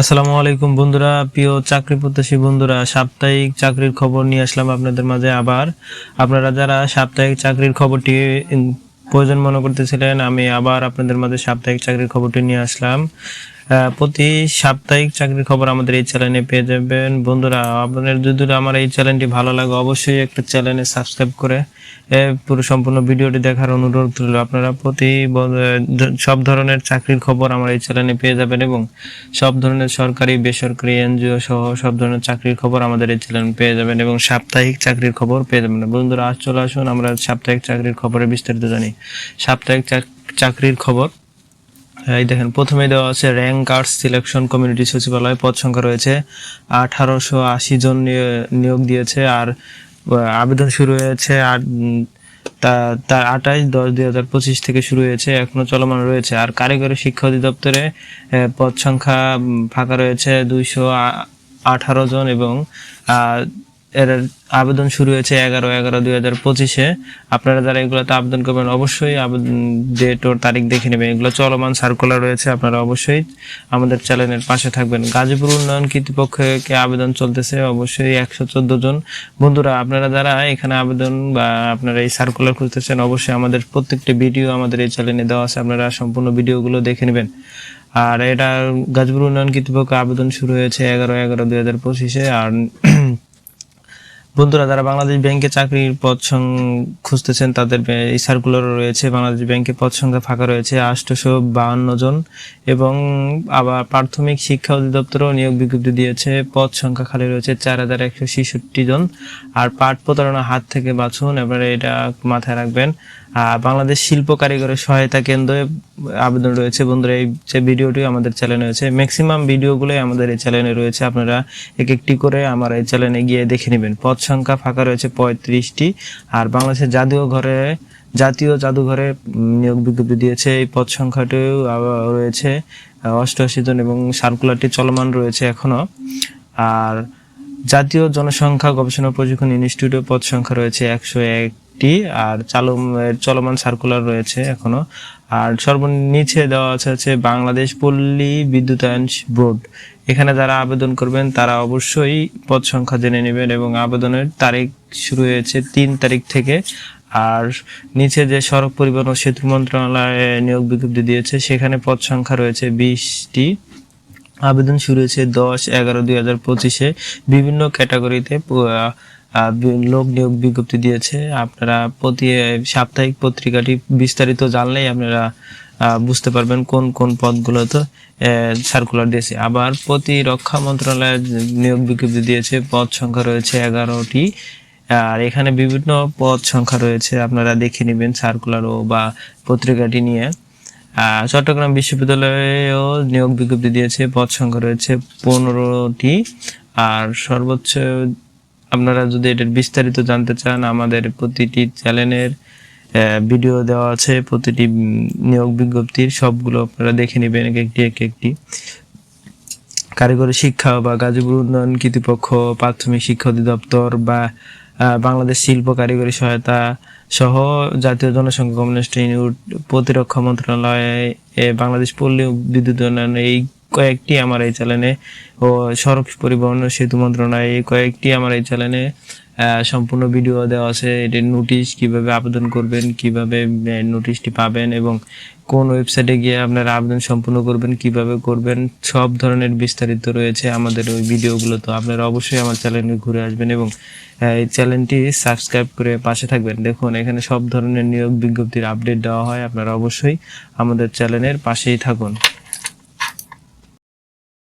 আসসালামু আলাইকুম বন্ধুরা, প্রিয় চাকরি প্রত্যাশী বন্ধুরা, সাপ্তাহিক চাকরির খবর নিয়ে আসলাম আপনাদের মাঝে আবার। আপনারা যারা সাপ্তাহিক চাকরির খবরটি প্রয়োজন মনে করতেছিলেন, আমি আবার আপনাদের মাঝে সাপ্তাহিক চাকরির খবরটি নিয়ে আসলাম। প্রতি সাপ্তাহিক চাকরির খবর আমাদের এই চ্যানেলে পেয়ে যাবেন। বন্ধুরা, আপনাদের যদি আমার এই চ্যানেলটি ভালো লাগে, অবশ্যই একটা চ্যানেলে সাবস্ক্রাইব করে পুরো সম্পূর্ণ ভিডিওটি দেখার অনুরোধ রইল আপনারা। প্রতি সব ধরনের চাকরির খবর আমার এই চ্যানেলে পেয়ে যাবেন এবং সব ধরনের সরকারি, বেসরকারি, এনজিও সহ সব ধরনের চাকরির খবর আমাদের এই চ্যানেল পেয়ে যাবেন এবং সাপ্তাহিক চাকরির খবর পেয়ে যাবেন। বন্ধুরা আজ চলে আসুন, আমরা সাপ্তাহিক চাকরির খবরে বিস্তারিত জানি। সাপ্তাহিক চাক- চাকরির খবর এই দেখেন, প্রথমে দেওয়া আছে র্যাঙ্ক আর্টস সিলেকশন কমিউনিটি সচিবালয়, পদ সংখ্যা রয়েছে আঠারোশো আশি জন নিয়ে- নিয়োগ দিয়েছে আর আবেদন শুরু হয়েছে আর তার আঠাশ দশ দুই হাজার পঁচিশ থেকে শুরু হয়েছে, এখনও চলমান রয়েছে। আর কারিগরি শিক্ষা অধিদপ্তরে পদ সংখ্যা ফাঁকা রয়েছে দুইশো আঠারো জন এবং এর আবেদন শুরু হয়েছে এগারো এগারো দুই হাজার পঁচিশে। আপনারা যারা এগুলোতে আবেদন করবেন অবশ্যই আবেদন ডেট ওর তারিখ দেখে নেবেন। এগুলো চলমান সার্কুলার রয়েছে, আপনারা অবশ্যই আমাদের চ্যানেলের পাশে থাকবেন। গাজীপুর উন্নয়ন কর্তৃপক্ষকে আবেদন চলতেছে অবশ্যই একশো চোদ্দ জন। বন্ধুরা, আপনারা যারা এখানে আবেদন বা আপনারা এই সার্কুলার খুঁজতেছেন, অবশ্যই আমাদের প্রত্যেকটি ভিডিও আমাদের এই চ্যানেলে দেওয়া আছে। আপনারা সম্পূর্ণ ভিডিওগুলো দেখে নেবেন। আর এটা গাজীপুর উন্নয়ন কর্তৃপক্ষ আবেদন শুরু হয়েছে এগারো এগারো দুই হাজার পঁচিশে। আর বন্ধুরা, যারা বাংলাদেশ ব্যাংকে চাকরির পদ খুঁজতেছেন, তাদের এই সার্কুলারও রয়েছে। বাংলাদেশ ব্যাংকে পদ সংখ্যা ফাঁকা রয়েছে আটশোশো বাহান্ন জন এবং আবার প্রাথমিক শিক্ষা অধিদপ্তরও নিয়োগ বিজ্ঞপ্তি দিয়েছে। পদ সংখ্যা খালি রয়েছে চার হাজার একশো ছেষট্টি জন। আর পাঠ প্রতারণা হাত থেকে বাঁচুন, এবারে এটা মাথায় রাখবেন। বাংলাদেশ শিল্প কারিগরের সহায়তা কেন্দ্রে আবেদন রয়েছে। বন্ধুরা, এই যে ভিডিওটি আমাদের চ্যানেলে রয়েছে ম্যাক্সিমাম ভিডিওগুলোই আমাদের এই চ্যানেলে রয়েছে। আপনারা এক একটি করে আমার এই চ্যানেলে গিয়ে দেখে নেবেন। পদ সংখ্যা ফাঁকা রয়েছে পঁয়ত্রিশটি। আর বাংলাদেশের জাতীয় ঘরে, জাতীয় জাদুঘরে নিয়োগ বিজ্ঞপ্তি দিয়েছে। এই পদ সংখ্যাটিও রয়েছে, অষ্টআশি জন এবং সার্কুলারটি চলমান রয়েছে এখনও আর জাতীয় জনসংখ্যা গবেষণা প্রশিক্ষণ ইনস্টিটিউটে পদ সংখ্যা রয়েছে একশো এক। একটি, আর চালু চলমান সার্কুলার রয়েছে এখনও। আর সর্বনিচে দেওয়া আছে হচ্ছে বাংলাদেশ পল্লী বিদ্যুতায়ন বোর্ড। এখানে যারা আবেদন করবেন, তারা অবশ্যই পদ সংখ্যা জেনে নেবেন এবং আবেদনের তারিখ শুরু হয়েছে তিন তারিখ থেকে। আর নিচে যে সড়ক পরিবহন ও সেতু মন্ত্রণালয়ে নিয়োগ বিজ্ঞপ্তি দিয়েছে, সেখানে পদ সংখ্যা রয়েছে বিশটি। আবেদন শুরু হয়েছে দশ এগারো দুই হাজার পঁচিশে। বিভিন্ন ক্যাটাগরিতে লোক নিয়োগ বিজ্ঞপ্তি দিয়েছে। আপনারা প্রতি সাপ্তাহিক পত্রিকাটি বিস্তারিত জানলেই আপনারা বুঝতে পারবেন কোন কোন পদগুলোতে সার্কুলার দিয়েছে। আবার প্রতি রক্ষা মন্ত্রণালয় নিয়োগ বিজ্ঞপ্তি দিয়েছে, পদ সংখ্যা রয়েছে এগারোটি। আর এখানে বিভিন্ন পদ সংখ্যা রয়েছে, আপনারা দেখে নেবেন সার্কুলারও বা পত্রিকাটি নিয়ে। চট্টগ্রাম বিশ্ববিদ্যালয়েও নিয়োগ বিজ্ঞপ্তি দিয়েছে, পদ সংখ্যা রয়েছে পনেরোটি। আর সর্বোচ্চ আপনারা যদি এটার বিস্তারিত জানতে চান, আমাদের প্রতিটি চ্যানেলের ভিডিও দেওয়া আছে, প্রতিটি নিয়োগ বিজ্ঞপ্তির সবগুলো আপনারা দেখে নেবেন, এক একটি এক একটি। কারিগরি শিক্ষা বা গাজীপুর উন্নয়ন কর্তৃপক্ষ, প্রাথমিক শিক্ষা অধিদপ্তর বা বাংলাদেশ শিল্প কারিগরি সহায়তা সহ জাতীয় জনসংখ্যা কমিউনিস্ট ইউনিট প্রতিরক্ষা মন্ত্রণালয় বাংলাদেশ পল্লী বিদ্যুৎ উন্নয়ন, এই কয়েকটি আমার এই চ্যানেলে ও সড়ক পরিবহন সেতু মন্ত্রণালয় এই কয়েকটি আমার এই চ্যানেলে সম্পূর্ণ ভিডিও দেওয়া আছে। এটির নোটিশ কীভাবে আবেদন করবেন, কীভাবে নোটিশটি পাবেন এবং কোন ওয়েবসাইটে গিয়ে আপনারা আবেদন সম্পূর্ণ করবেন, কীভাবে করবেন, সব ধরনের বিস্তারিত রয়েছে আমাদের ওই ভিডিওগুলো। তো আপনারা অবশ্যই আমার চ্যানেলে ঘুরে আসবেন এবং এই চ্যানেলটি সাবস্ক্রাইব করে পাশে থাকবেন। দেখুন, এখানে সব ধরনের নিয়োগ বিজ্ঞপ্তির আপডেট দেওয়া হয়। আপনারা অবশ্যই আমাদের চ্যানেলের পাশেই থাকুন।